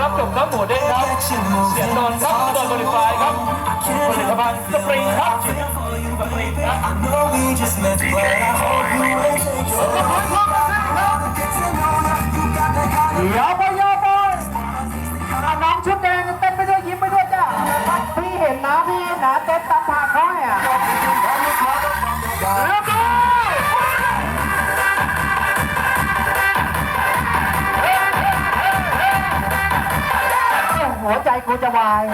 รับจบครับหมูเด้งครับเสียงนอนครับโดนบริฟายครับผลิตภัณฑ์สปริงครับสปริงครับ I know we just met, but I hope you ain't take so long. อย่าวไปย่าไปน้องชุดแดงเต้นไปด้วยยิ้มไปด้วยจ้าพี่เห็นนะพี่เห็นนะเต้นตามผากเขาให้อะแล้วก็ หัวใจกูจะวาย